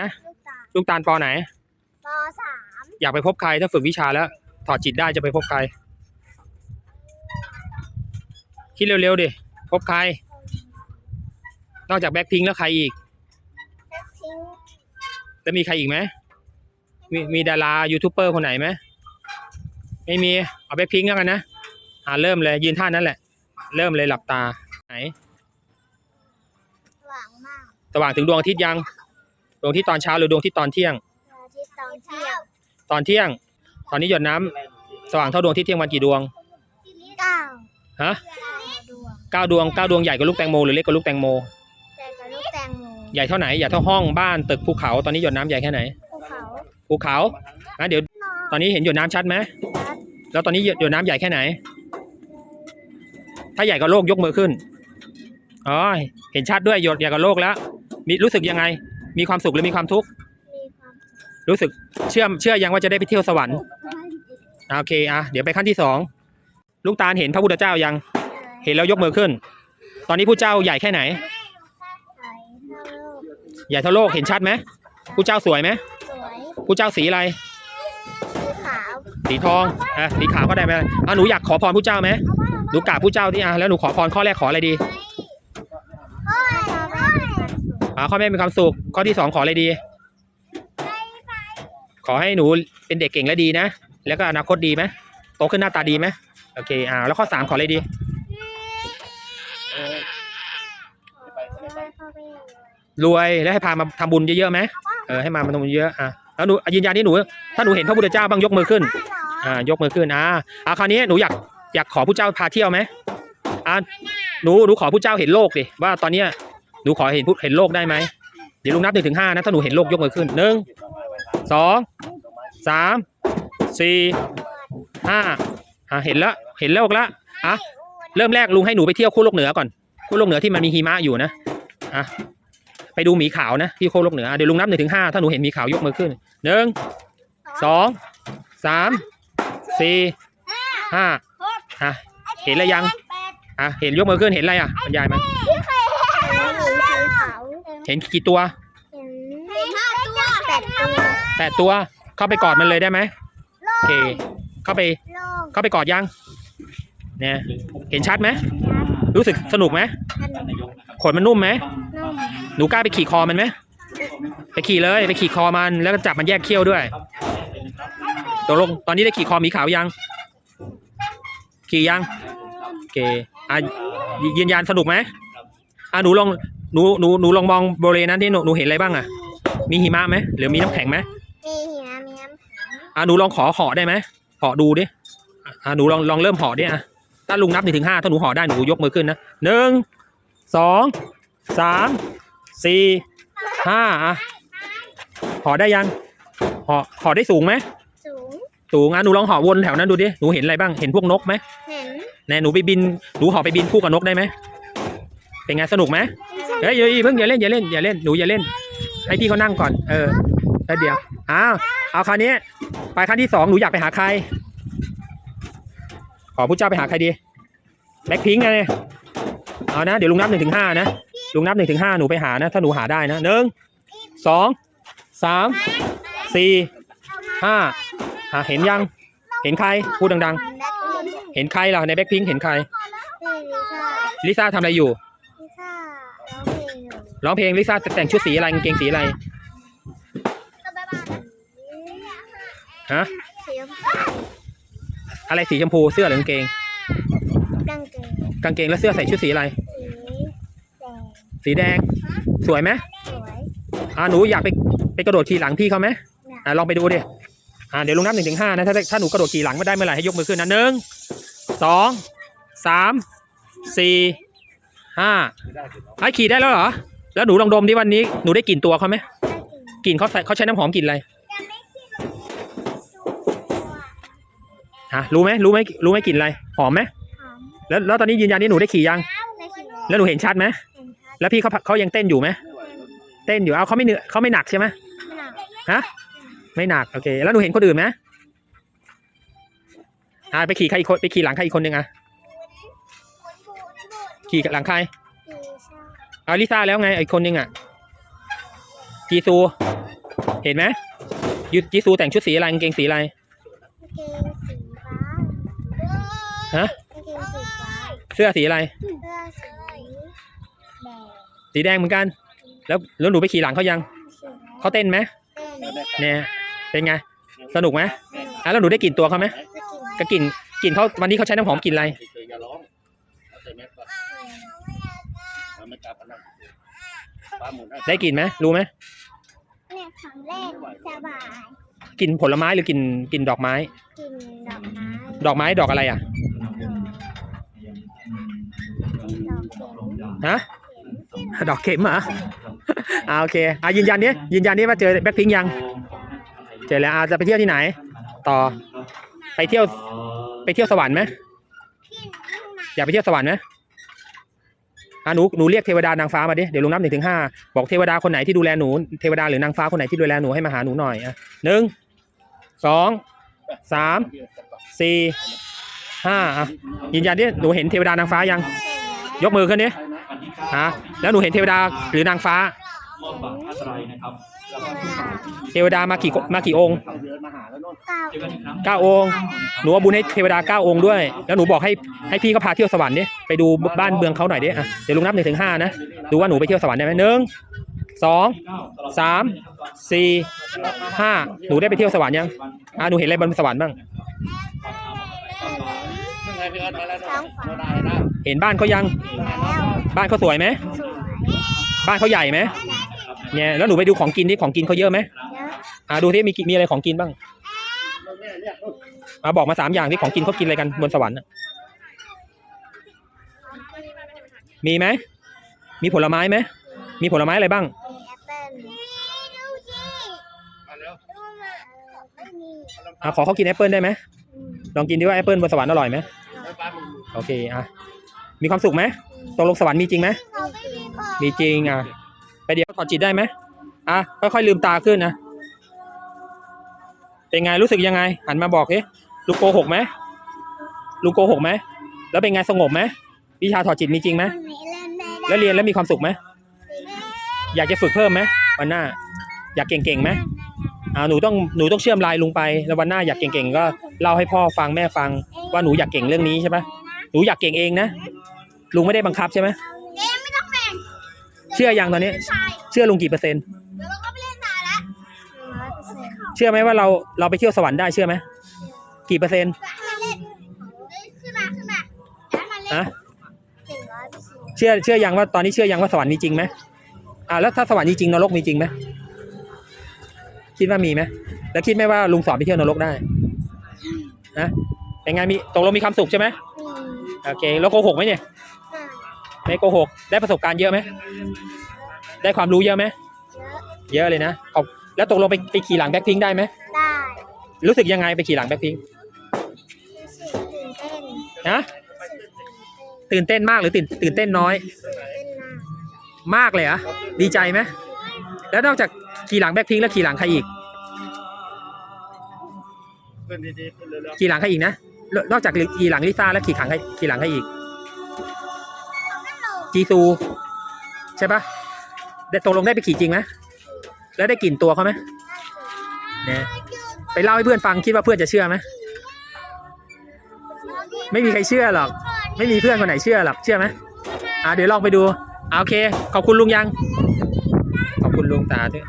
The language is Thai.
นะลูกตาลลูกตาลปอไหนปสามอยากไปพบใครถ้าฝึกวิชาแล้ว ถอดจิตได้จะไปพบใคร คิดเร็วๆดิพบใคร นอกจากแบ็คพิงแล้วใครอีก แบ็คพิงค์แล้วมีใครอีกไหมมีมีดารายูทูบเบอร์คนไหนไหมไม่มีเอาแบ็คพิงแล้วกันนะอ่าเริ่มเลยยืนท่านั้นแหละ เริ่มเลยหลับตาไหน หวังมากสว่างถึงดวงอาทิตย์ยังด วงอาทิตย์ตอนเช้าหรือดวงอาทิตย์ตอนเที่ยงอาทิตย์ตอนเที่ยงตอนเที่ยง ตอนนี้หยดน้ำสว่างเท่าดวงอาทิตย์เที่ยงวันกี่ดวงเก้าฮะเก้าดวงเก้าดวงเก้าดวงใหญ่กว่าลูกแตงโมหรือเล็กกว่าลูกแตงโมแต่กับลูกแตงโมใหญ่เท่าไหนใหญ่เท่าห้องบ้านตึกภูเขาตอนนี้หยดน้ำใหญ่แค่ไหนภูเขาภูเขางั้นเดี๋ยวตอนนี้เห็นหยดน้ำชัดไหมชัดแล้วตอนนี้หยดน้ำใหญ่แค่ไหน ถ้าใหญ่กว่าโลกยกมือขึ้นอ๋อเห็นชัดด้วยหยดใหญ่กว่าโลกแล้วมีรู้สึกยังไง มีความสุขหรือมีความทุกข์มีความรู้สึกเชื่อเชื่อยังว่าจะได้ไปเที่ยวสวรรค์อะโอเคอะเดี๋ยวไปขั้นที่สองลูกตาลเห็นพระพุทธเจ้ายังเห็นแล้วยกมือขึ้น ตอนนี้ผู้เจ้าใหญ่แค่ไหนใสเท่าโลกใหญ่เท่าโลกเห็นชัดไหมผู้เจ้าสวยไหมสวยผู้เจ้าสีอะไรสีขาวสีทองอะสีขาวก็ได้ไหมอะหนูอยากขอพรผู้เจ้าไหมหนูกราบผู้เจ้าที่อะแล้วหนูขอพรข้อแรกขออะไรดี โอ้ยเราไม่มีความสุข อ่าข้อแม่มีความสุข ข้อที่สองขออะไรดี ขอให้หนูเป็นเด็กเก่งและดีนะ แล้วก็อนาคตดีไหมโตขึ้นหน้าตาดีไหมโอเคอ่าแล้วข้อสามขออะไรดี รวยแล้วให้พามาทำบุญเยอะๆไหมเออให้มามาทำบุญเยอะอะแล้วหนูยืนยันที่หนู ถ้าหนูเห็นพระพุทธเจ้าบ้างยกมือขึ้นอ่ายกมือขึ้นอ่าอ่าคราวนี้หนูอยากอยากขอผู้เจ้าพาเที่ยวไหมอ่าหนูหนูขอผู้เจ้าเห็นโลกดิว่าตอนเนี้ย หนูขอเห็นผู้เห็นโลกได้ไหมเดี๋ยวลุงนับหนึ่งถึงห้านะถ้าหนูเห็นโลกยกมือขึ้นหนึ่งสองสามสี่ห้าอ่าเห็นแล้วเห็นโลกล้วอะเริ่มแรกลุงให้หนูไปเที่ยวคู่โลกเหนือก่อนคู่โลกเหนือที่มันมีหิมะอยู่นะอะไปดูหมีขาวนะที่คู่โลกเหนือเดี๋ยวลุงนับหนึ่งถึงห้าถ้าหนูเห็นหมีขาวยกมือขึ้นหนึ่งสองสามสี่ห้าอะเห็นอะไรยังอะเห็นยกมือขึ้นเห็นอะไรอะบรรยายมาเห็นหมีสีขาว เห็นกี่ตัวเห็นห้าตัวแปดตัวแปดตัวเข้าไปกอดมันเลยได้ไหมโอเค เข้าไปโลกเข้าไปกอดยังเนี่ยเห็นชัดไหมรู้สึกสนุกไหมทันขนมันนุ่มไหมนุ่มหนูกล้าไปขี่คอมันไหมไปขี่เลยไปขี่คอมันแล้วก็จับมันแยกเขี้ยวด้วยตกลงตอนนี้ได้ขี่คอหมีขาวยัง ขี่ยังโอเคอะยยืนยันสนุกไหมอะหนูลอง หนูหนูหนูลองมองบริเวณนั้นที่หนูหนูเห็นอะไรบ้างอะ มีหิมะไหมหรือมีน้ำแข็งไหมมีหิมะมีน้ำแข็งอะหนูลองขอห่อได้ไหมห่อดูดิอะหนูลองลองเริ่มห่อดิอะถ้าลุงนับหนึ่งถึงห้าถ้าหนูห่อได้หนูยกมือขึ้นนะหนึ่งสองสามสี่ห้าอะห่อได้ยังห่อห่อได้สูงไหมสูงสูงอะหนูลองห่อวนแถวนั้นดูดิหนูเห็นอะไรบ้างเห็นพวกนกไหมเห็นแน่หนูไปบินหนูห่อไปบินคู่กับนกได้ไหมเป็นไงสนุกไหม เฮ้ยอย่าอย่าเพิ่งอย่าเล่นอย่าเล่นอย่าเล่นหนูอย่าเล่นให้พี่เขานั่งก่อนเออแล้วเดี๋ยวอ้าวเอาคราวนี้ ไปขั้นที่สองหนูอยากไปหาใคร ขอผู้เจ้าไปหาใครดีแบ็คพิงค์ไงเอานะเดี๋ยวลุงนับหนึ่งถึงห้านะลุงนับหนึ่งถึงห้าหนูไปหานะถ้าหนูหาได้นะหนึ่งสองสามสี่ห้าอะเห็นยัง เห็นใครพูดดังแบ็คพิงค์ๆเห็นใครล่ะในแบ็คพิงค์เห็นใครลิซ่าลิซ่าทำอะไรอยู่ลิซ่า ร้องเพลงลิซ่าแต่งชุดสีอะไรกางเกงสีอะไรฮะอะไรสีชมพูเสื้อหรือกางเกง กางเกงกางเกงแล้วเสื้อใส่ชุดสีอะไรสีแดงสีแดง สวยไหมสวยอ่าหนูอยากไปไปกระโดดขี่หลังพี่เขาไหมอ่าลองไปดูดิอ่าเดี๋ยวลงนับหนึ่งถึงห้านะถ้าถ้าหนูกระโดดขี่หลังไมาได้เมื่อไหร่ให้ยกมือขึ้นนะหนึ่งสองสามสี่ ห้าไอ้ขี่ได้แล้วเหรอ แล้วหนูลองดมดิวันนี้หนูได้กลิ่นตัวเขาไหมได้กินกลิ่นเขาใส่เขาใช้น้ำหอมกลิ่นอะไรฮะรู้ไหมรู้ไหมรู้ไหมกลิ่นอะไรหอมไหมหอมแล้วแล้วตอนนี้ยืนยันที่หนูได้ขี่ยังได้กินแล้วหนูเห็นชัดไหมเห็นชัดแล้วพี่เขาเขายังเต้นอยู่ไหมเต้นอยู่เอาเขาไม่เหนื่อยเขาไม่หนักใช่ไหมไม่หนักฮะไม่หนักโอเค แล้วหนูเห็นคนอื่นไหมอ่าไปขี่ใครอีกคนไปขี่หลังใครอีกคนหนึ่งอะ ขี่หลังใครปีชาเอาลิซ่าแล้วไงอีกคนหนึ่งอะ จีซู เห็นไหมยูจิซูแต่งชุดสีอะไรกางเกงสีอะไรกางเกงสีฟ้าฮะกางเกงสีฟ้าเสื้อสีอะไรเสื้อสีแดงสีแดงเหมือนกัน แล้วแล้วหนูไปขี่หลังเขายังสีเขาเต้นไหมเต้นเนี่ยเป็นไง สนุกไหมอะแล้วหนูได้กลิ่นตัวเขาไหมก็กินก็กลิ่นกลิ่นเขาวันนี้เขาใช้น้ำหอมกลิ่นอะไร เฉยๆอย่าร้องเอาใส่แมสก่อนมันไม่กล้าพนันป้าหมุนให้ ได้กลิ่นไหมรู้ไหมเนี่ยของเล่นสบายกลิ่นผลไม้หรือกลิ่นกลิ่นดอกไม้ กินดอกไม้ดอกไม้ดอกอะไรอะดอกเข็มฮะดอกเข็มเหรออ่าโอเคอะยืนยันดิยืนยันดิว่าเจอแบ็คพิงยัง เจอแล้วอะจะไปเที่ยวที่ไหน ต่อไปเที่ยวไปเที่ยวสวรรค์ไหมอยากไปเที่ยวสวรรค์ไหม อะหนูหนูเรียกเทวดานางฟ้ามาดิเดี๋ยวลุงนับหนึ่งถึงห้าบอกเทวดาคนไหนที่ดูแลหนูเทวดาหรือนางฟ้าคนไหนที่ดูแลหนูให้มาหาหนูหน่อยอะหนึ่งสองสามสี่ห้าอะยืนยันดิหนูเห็นเทวดานางฟ้ายัง ยกมือขึ้นดิฮะแล้วหนูเห็นเทวดาหรือนางฟ้า เทวดามากี่มากี่องค์ เขาเดินมาหาแล้วโน่นเก้าเก้าองค์หนูเอาบุญให้เทวดาเก้าองค์ด้วย แล้วหนูบอกให้ให้พี่เขาพาเที่ยวสวรรค์ดิไปดูบ้านเมืองเขาหน่อยดิอะเดี๋ยวลุงนับหนึ่งถึงห้านะดูว่าหนูไปเที่ยวสวรรค์ได้ไหมหนึ่งสองสามสี่ห้าหนูได้ไปเที่ยวสวรรค์ยังอะหนูเห็นอะไรบนสวรรค์บ้างซึ่งไงพี่เอิร์ธมาแล้วท้องโน่ฟ้านโน่นได้แล้วเห็นบ้านเขายังแล้วบ้านเขาสวยไหมสวยบ้านเขาใหญ่ไหมเนี่ยแล้วหนูไปดูของกินที่ของกินเขาเยอะไหมเยอะอะดูที่มีกี่มีอะไรของกินบ้าง เนี่ยเนี่ยอะบอกมาสามอย่างที่ของกินเขากินอะไรกันบนสวรรค์น่ะมีไหมมีผลไม้ไหมมีผลไม้อะไรบ้างมีแอปเปิ้ลดูสิมาแล้วดูมาไม่มีอะขอเขากินแอปเปิลได้ไหมอืมลองกินดิว่าแอปเปิลบนสวรรค์อร่อยไหมแล้วป้าหมุนโอเคอะมีความสุขไหมตกลงสวรรค์มีจริงไหมเขาไม่มีบอกมีจริงอะไปเดี๋ยวถอดจิตได้ไหมอะค่อยๆลืมตาขึ้นนะ เป็นไงรู้สึกยังไง หันมาบอกสิลุงโกหกไหมลุงโกหกไหมแล้วเป็นไงสงบไหมวิชาถอดจิตมีจริงไหมคนนี้เล่นไม่ได้แล้วเรียนแล้วมีความสุขไหมอยากจะฝึกเพิ่มไหมวันหน้า อยากเก่งๆไหมอ่าหนูต้องหนูต้องเชื่อมลายลุงไปแล้ววันหน้าอยากเก่งๆก็เล่าให้พ่อฟังแม่ฟัง ว่าหนูอยากเก่งเรื่องนี้ใช่ปะหนูอยากเก่งเองนะลุงไม่ได้บังคับใช่ไหมเอ๊ะไม่ต้องแบ่งเชื่อยังตอนนี้ใช่เชื่อลุงกี่เปอร์เซ็นต์ เซ็นต์เชื่อไหมว่าเราเราไปเที่ยวสวรรค์ได้เชื่อไหมกี่เปอร์เซ็นต์มาเล่นเอ้ยขึ้นมาขึ้นมาแล้วมาเล่นฮะหนึ่งร้อยเปอร์เซ็นต์เชื่อเชื่อยังว่าตอนนี้เชื่อยังว่าสวรรค์มีจริงไหมอ่าแล้วถ้าสวรรค์มีจริงนรกมีจริงไหมคิดว่ามีไหมแล้วคิดไหมว่าลุงสอนไปเที่ยวนรกได้นะเป็นไงมีตกลงมีความสุขใช่ไหมมีโอเคแล้วโกหกไหมเนี่ยห้าไม่โกหกได้ประสบการณ์เยอะไหมได้ความรู้เยอะไหมเยอะเยอะเลยนะขอบ แล้วตกลงไปไปขี่หลังแบ็คพิงได้ไหมได้รู้สึกยังไงไปขี่หลังแบ็คพิงรู้สึกตื่นเต้นนะรู้สึกตื่นเต้นมากหรือตื่นตื่นเต้นน้อยตื่นเต้นมากมากเลยเหรอะดีใจไหมแล้วนอกจากขี่หลังแบ็คพิงแล้วขี่หลังใครอีกขึ้นดีๆขึ้นเร็วขี่หลังใครอีกนะนนอกจากขี่หลังลิซ่าแล้วขี่หลังใครขี่หลังใครอีกจีซูใช่ปะได้ตกลงได้ไปขี่จริงไหม แล้วได้กลิ่นตัวเขาไหมเนี่ยไปเล่าให้เพื่อนฟังคิดว่าเพื่อนจะเชื่อไหมไม่มีใครเชื่อหรอก ไม่มีเพื่อนคนไหนเชื่อหรอกเชื่อไหมอ่าเดี๋ยวลองไปดูอ่าโอเค ขอบคุณลุงยัง ขอบคุณลุงตาด้วย